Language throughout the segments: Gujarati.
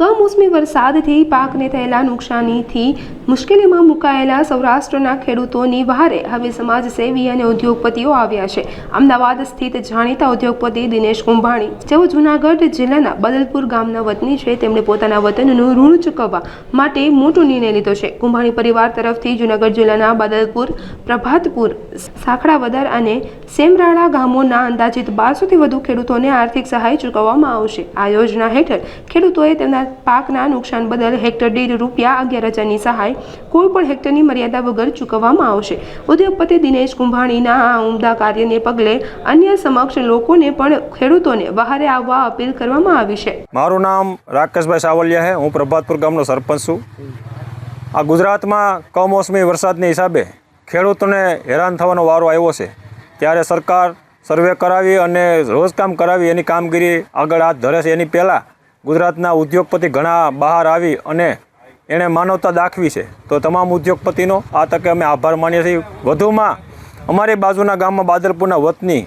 કમોસમી વરસાદથી પાકને થયેલા નુકસાનીથી મુશ્કેલીમાં મુકાયેલા સૌરાષ્ટ્રના ખેડૂતોની વહારે હવે સમાજસેવી અને ઉદ્યોગપતિઓ આવ્યા છે. અમદાવાદ સ્થિત જાણીતા ઉદ્યોગપતિ દિનેશ કુંભાણી, જેઓ જૂનાગઢ જિલ્લાના બદલપુર ગામના વતની છે, તેમણે પોતાના વતનનું ઋણ ચૂકવવા માટે મોટો નિર્ણય લીધો છે. કુંભાણી પરિવાર તરફથી જૂનાગઢ જિલ્લાના બદલપુર, પ્રભાતપુર, સાખડાવદર અને સેમરાળા ગામોના અંદાજિત બારસોથી વધુ ખેડૂતોને આર્થિક સહાય ચૂકવવામાં આવશે. આ યોજના હેઠળ ખેડૂતોએ તેમના પાકના નુકસાન બદલ હેક્ટર દીઠ રૂપિયા અગિયાર હજારની સહાય કોઈ પણ હેક્ટરની મર્યાદા વગર ચૂકવવામાં આવશે. ઉદ્યોગપતિ દિનેશ કુંભાણીના આ ઉમદા કાર્યને પગલે અન્ય સમક્ષ લોકોને પણ ખેડૂતોને બહારે આવવા અપીલ કરવામાં આવી છે. મારું નામ રાકેશભાઈ સાવલિયા છે. હું પ્રભાતપુર ગામનો સરપંચ છું. આ ગુજરાતમાં કમોસમી વરસાદને હિસાબે ખેડૂતોને હેરાન થવાનો વારો આવ્યો છે. ત્યારે સરકાર સર્વે કરાવી અને રોજકામ કરાવી એની કામગીરી આગળ હાથ ધરે છે. એની પહેલાં ગુજરાતના ઉદ્યોગપતિ ઘણા બહાર આવી અને એણે માનવતા દાખવી છે. તો તમામ ઉદ્યોગપતિનો આ તકે અમે આભાર માનીએ છીએ. વધુમાં, અમારી બાજુના ગામમાં બાદલપુરના વતની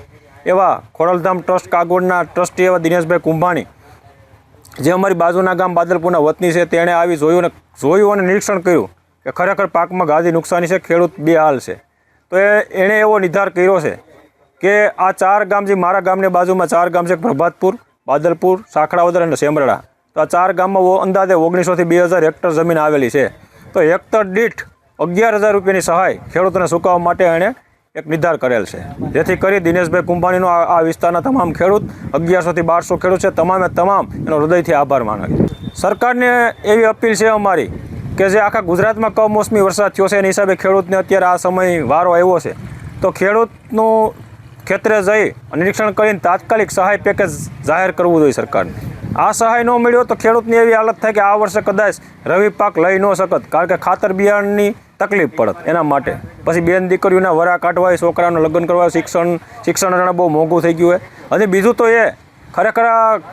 એવા ખોડલધામ ટ્રસ્ટ કાગોડના ટ્રસ્ટી એવા દિનેશભાઈ કુંભાણી, જે અમારી બાજુના ગામ બાદલપુરના વતની છે, તેણે આવી જોયું અને જોયું અને નિરીક્ષણ કર્યું કે ખરેખર પાકમાં ગાદી નુકસાની છે, ખેડૂત બેહાલ છે. તો એ એણે એવો નિર્ધાર કર્યો છે કે આ ચાર ગામ જે મારા ગામની બાજુમાં ચાર ગામ છે, પ્રભાતપુર બાદલપુર, સાખડાવદર અને સેમરડા. તો આ ચાર ગામમાં અંદાજે ઓગણીસોથી બે હજાર હેક્ટર જમીન આવેલી છે. તો હેક્ટર દીઠ અગિયાર હજાર રૂપિયાની સહાય ખેડૂતોને ચૂકવવા માટે એણે એક નિર્ધાર કરેલ છે. જેથી કરી દિનેશભાઈ કુંભાણીનો આ વિસ્તારના તમામ ખેડૂત, અગિયારસોથી બારસો ખેડૂત છે. તમામે તમામ એનો હૃદયથી આભાર માને સરકારને એવી અપીલ છે અમારી કે જે આખા ગુજરાતમાં કમોસમી વરસાદ થયો છે, એની હિસાબે ખેડૂતને અત્યારે આ સમય વારો આવ્યો છે. તો ખેડૂતનું ખેતરે જઈ નિરીક્ષણ કરીને તાત્કાલિક સહાય પેકેજ જાહેર કરવું જોઈએ સરકારને. આ સહાય ન મળ્યો તો ખેડૂતની એવી હાલત થાય કે આ વર્ષે કદાચ રવિ પાક લઈ ન શકત, કારણ કે ખાતર બિયારણની તકલીફ પડત. એના માટે પછી બેન દીકરીઓના વરા કાઢવા હોય છોકરાનું લગ્ન કરવા, શિક્ષણ શિક્ષણ બહુ મોંઘું થઈ ગયું હોય અને બીજું તો એ, ખરેખર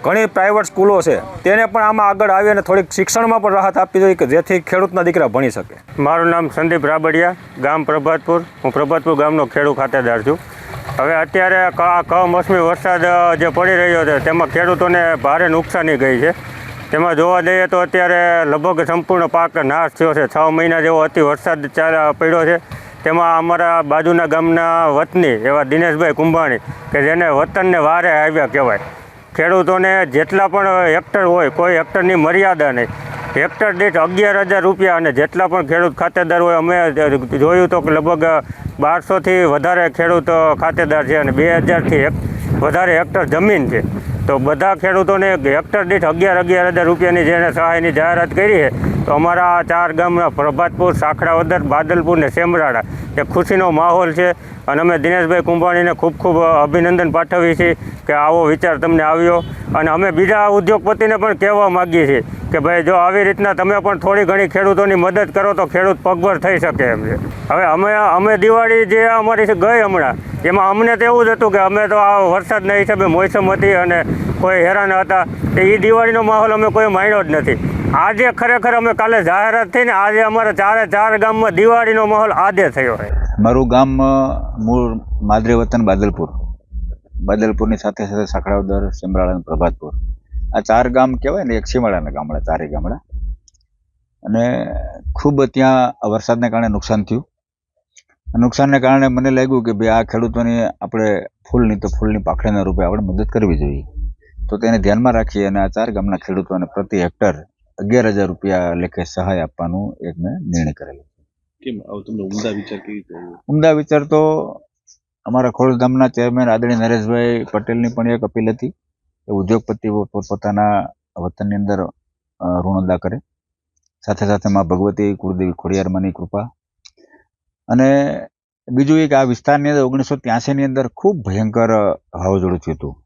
ઘણી પ્રાઇવેટ સ્કૂલો છે, તેને પણ આમાં આગળ આવી અને થોડીક શિક્ષણમાં પણ રાહત આપવી જોઈએ કે જેથી ખેડૂતના દીકરા ભણી શકે. મારું નામ સંદીપ રાબડિયા, ગામ પ્રભાતપુર. હું પ્રભાતપુર ગામનો ખેડૂત ખાતેદાર છું. હવે અત્યારે આ કમોસમી વરસાદ જે પડી રહ્યો છે, તેમાં ખેડૂતોને ભારે નુકસાની ગઈ છે. તેમાં જોવા જઈએ તો અત્યારે લગભગ સંપૂર્ણ પાક નાશ થયો છે. છ મહિના જેવો અતિ વરસાદ પડ્યો છે. તેમાં અમારા બાજુના ગામના વતની, એવા દિનેશભાઈ કુંભાણી, કે જેને વતનને વારે આવ્યા કહેવાય. ખેડૂતોને જેટલા પણ હેક્ટર હોય, કોઈ હેક્ટરની મર્યાદા નહીં. હેક્ટર દીઠ અગિયાર હજાર રૂપિયા અને જેટલા પણ ખેડૂત ખાતેદાર હોય, અમે જોયું તો કે લગભગ બારસોથી વધારે ખેડૂત ખાતેદાર છે અને બે હજારથી વધારે હેક્ટર જમીન છે. તો બધા ખેડૂતોને હેક્ટર દીઠ અગિયાર અગિયાર હજાર રૂપિયાની જેને સહાયની જાહેરાત કરી છે, તો અમારા ચાર ગામના પ્રભાતપુર સાખડાવદર બાદલપુર ને સેમરાડા એ ખુશીનો માહોલ છે. અને અમે દિનેશભાઈ કુંભાણીને ખૂબ ખૂબ અભિનંદન પાઠવીએ છીએ કે આવો વિચાર તમને આવ્યો. અને અમે બીજા ઉદ્યોગપતિને પણ કહેવા માગીએ છીએ કે ભાઈ, જો આવી રીતના તમે પણ થોડી ઘણી ખેડૂતોની મદદ કરો તો ખેડૂત પગભર થઈ શકે એમ છે. હવે અમે અમે દિવાળી જે અમારી ગઈ હમણાં એમાં અમને તો એવું જ હતું કે અમે તો આ વરસાદના હિસાબે મોસમ હતી અને કોઈ હેરાન હતા. તો એ દિવાળીનો માહોલ અમે કોઈ માણ્યો જ નથી. આજે ખરેખર અમે કાલે જાહેરાત થઈને આજે અમારા ચારે ચાર ગામમાં દિવાળીનો માહોલ આજે થયો છે. મારું ગામ મૂળ માદરે વતન બાદલપુર. બાદલપુરની સાથે સાથે સાંકળાવદર, સિમરાળા અને પ્રભાતપુર. આ ચાર ગામ કહેવાય ને, એક સીમાડાના ગામડા ચારે ગામડા. અને ખૂબ ત્યાં વરસાદને કારણે નુકસાન થયું. નુકસાનને કારણે મને લાગ્યું કે ભાઈ આ ખેડૂતોને આપણે ફૂલની તો ફૂલની પાખડીના રૂપે આપણે મદદ કરવી જોઈએ. તો તેને ધ્યાનમાં રાખી અને આ ચાર ગામના ખેડૂતોને પ્રતિ હેક્ટર અગિયાર હજાર રૂપિયા લેખે સહાય આપવાનું એક મેં નિર્ણય કરેલો કેમ? તમને ઉમદા વિચાર કેવી રીતે ઉમદા વિચાર તો અમારા ખોડલધામના ચેરમેન આદરણીય નરેશભાઈ પટેલની પણ એક અપીલ હતી કે ઉદ્યોગપતિઓ પોતપોતાના વતનની અંદર ઋણ અદા કરે. સાથે સાથે માં ભગવતી કુળદેવી ખોડિયારમાંની કૃપા અને બીજું એક, આ વિસ્તારની અંદર ઓગણીસો ત્યાસીની અંદર ખૂબ ભયંકર વાવાઝોડું થયું હતું.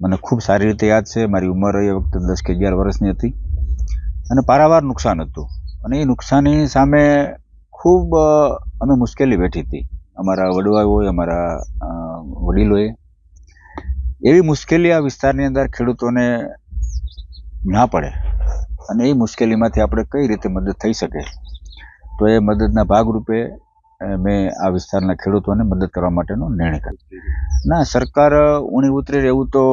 મને ખૂબ સારી રીતે યાદ છે, મારી ઉંમર એ વખતે દસ કે અગિયાર વર્ષની હતી. અને પારાવાર નુકસાન હતું. અને એ નુકસાની સામે ખૂબ અમે મુશ્કેલી વેઠી હતી. અમારા વડવાઓએ, અમારા વડીલોએ. એવી મુશ્કેલી આ વિસ્તારની અંદર ખેડૂતોને ના પડે. અને એ મુશ્કેલીમાંથી આપણે કઈ રીતે મદદ થઈ શકે? તો એ મદદના ભાગરૂપે મેં આ વિસ્તારના ખેડૂતોને મદદ કરવા માટેનો નિર્ણય કર્યો. ના સરકાર ઊણી ઉતરે એવું તો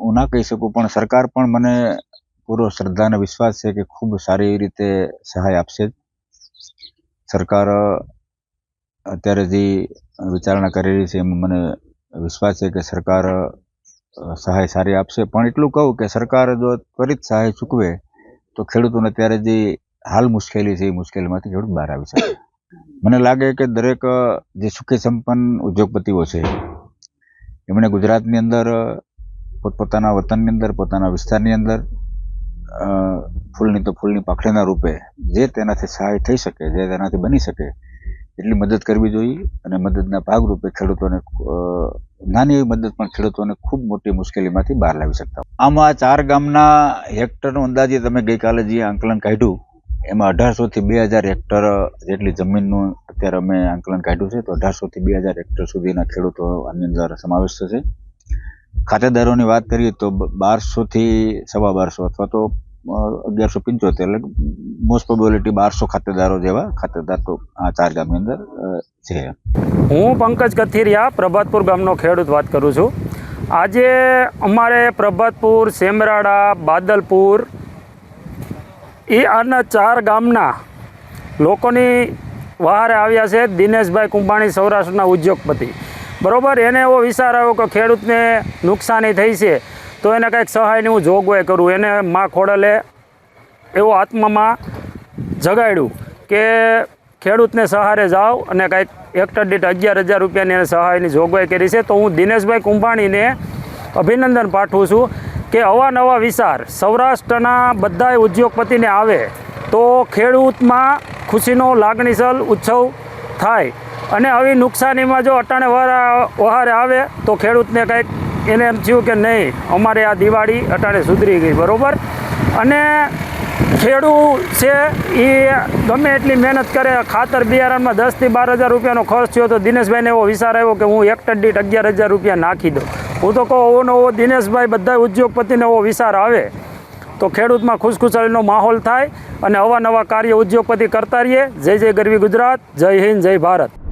હું ના કહી શકું પણ સરકાર પણ મને પૂરો શ્રદ્ધા અને વિશ્વાસ છે કે ખૂબ સારી રીતે સહાય આપશે. સરકાર અત્યારે જે વિચારણા કરી રહી છે એમાં મને વિશ્વાસ છે કે સરકાર સહાય સારી આપશે. પણ એટલું કહું કે સરકાર જો ત્વરિત સહાય ચૂકવે તો ખેડૂતોને અત્યારે જે હાલ મુશ્કેલી છે એ મુશ્કેલીમાંથી ખેડૂત બહાર આવી શકે. મને લાગે કે દરેક જે સુખી સંપન્ન ઉદ્યોગપતિઓ છે, એમણે ગુજરાતની અંદર પોતપોતાના વતનની અંદર, પોતાના વિસ્તારની અંદર ફૂલની તો ફૂલની પાખડીના રૂપે જે તેનાથી સહાય થઈ શકે, જે તેનાથી બની શકે, એટલી મદદ કરવી જોઈએ અને મદદના ભાગરૂપે ખેડૂતોને નાની એવી મદદ પણ ખેડૂતોને ખૂબ મોટી મુશ્કેલીમાંથી બહાર લાવી શકતા આમાં ચાર ગામના હેક્ટરનું અંદાજે તમે ગઈકાલે જે આંકલન કાઢ્યું એમાં અઢારસોથી બે હજાર હેક્ટર જેટલી જમીનનું અત્યારે અમે આંકલન કાઢ્યું છે, તો અઢારસોથી બે હજાર હેક્ટર સુધીના ખેડૂતો આની અંદર સમાવેશ થશે. ખાતેદારોની વાત કરીએ તો બારસોથી સવા બારસો અથવા તો અગિયારસો પંચોતેર, એટલે મોસ્ટ પ્રોબેબિલિટી બારસો ખાતેદારો જેવા ખાતેદાર તો આ ચાર ગામની અંદર છે. હું પંકજ કથિરિયા, પ્રભાતપુર ગામનો ખેડૂત વાત કરું છું. આજે અમારે પ્રભાતપુર, સેમરાડા, બાદલપુર એ આના ચાર ગામના લોકોની વહારે આવ્યા છે દિનેશભાઈ કુંભાણી, સૌરાષ્ટ્રના ઉદ્યોગપતિ. બરાબર? એને એવો વિચાર આવ્યો કે ખેડૂતને નુકસાની થઈ છે, તો એને કંઈક સહાયની હું જોગવાઈ કરું. એને મા ખોડલે એવો આત્મામાં જગાડ્યું કે ખેડૂતને સહારે જાઓ અને કાંઈક હેક્ટર દીઠ અગિયાર હજાર રૂપિયાની એને સહાયની જોગવાઈ કરી છે. તો હું દિનેશભાઈ કુંભાણીને અભિનંદન પાઠવું છું. કે અવાનવા વિચાર સૌરાષ્ટ્રના બધાય ઉદ્યોગપતિને આવે તો ખેડૂતમાં ખુશીનો લાગણીસલ ઉત્સવ થાય. અને આવી નુકસાનીમાં જો અટાણે વહારે આવે તો ખેડૂતને કંઈક એને એમ થયું કે નહીં, અમારે આ દિવાળી અટાણે સુધરી ગઈ, બરાબર? અને ખેડૂ છે એ ગમે એટલી મહેનત કરે, ખાતર બિયારણમાં દસથી બાર હજાર રૂપિયાનો ખર્ચ થયો તો દિનેશભાઈને એવો વિચાર આવ્યો કે હું હેક્ટર દીઠ અગિયાર હજાર રૂપિયા નાખી દઉં. હું તો કહું ઓવો નવો દિનેશભાઈ બધા ઉદ્યોગપતિને એવો વિચાર આવે. તો ખેડૂતમાં ખુશખુશાલીનો માહોલ થાય અને અવાનવા કાર્ય ઉદ્યોગપતિ કરતા રહીએ. જય જય ગરવી ગુજરાત, જય હિન્દ, જય ભારત.